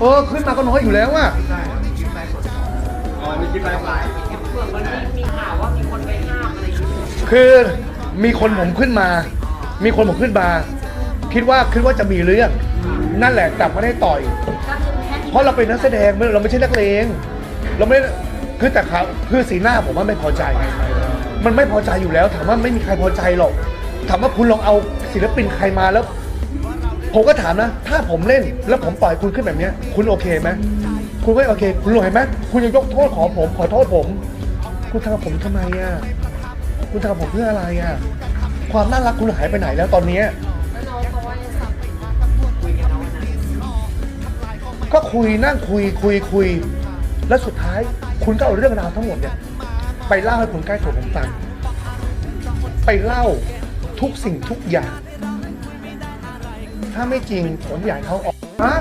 เออขึ้นมาก็น้อยอยู่แล้วอะอ๋อมีคลิปไลฟ์ไลฟ์เผื่อมันมีมีข่าวว่ามีคนไปห้ามอะไรอย่างเงี้ยคือมีคนผมขึ้นมา มีคนผมขึ้นมา คิดว่าคิดว่าจะมีเรื่อง นั่นแหละแต่ไม่ได้ต่อย ก็คือแค่เพราะเราเป็นนักแสดงไม่เราไม่ใช่นักเลงเราไม่ได้คือแต่เขาคือสีหน้าผมว่าไม่พอใจ มันไม่พอใจอยู่แล้ว ถามว่าไม่มีใครพอใจหรอก ถามว่าคุณลองเอาศิลปินใครมาแล้ว ผมก็ถามนะ ถ้าผมเล่นแล้วผมปล่อยคุณขึ้นแบบเนี้ย คุณโอเคไหมคุณก็โอเค คุณรู้เห็นไหมคุณยังยกโทษขอผมขอโทษผม คุณทำกับผมทำไมอะคุณทำกับผมเพื่ออะไรอะความน่ารักคุณหายไปไหนแล้วตอนเนี้ยก็คุยนั่งคุยคุยคุย แล้วสุดท้ายคุณก็เอาเรื่องราวทั้งหมดเนี่ยไปเล่าให้คนใกล้ตัวผมฟังไปเล่าทุกสิ่งทุกอย่าง ถ้าไม่จริงผมอยากให้เขาออกนะ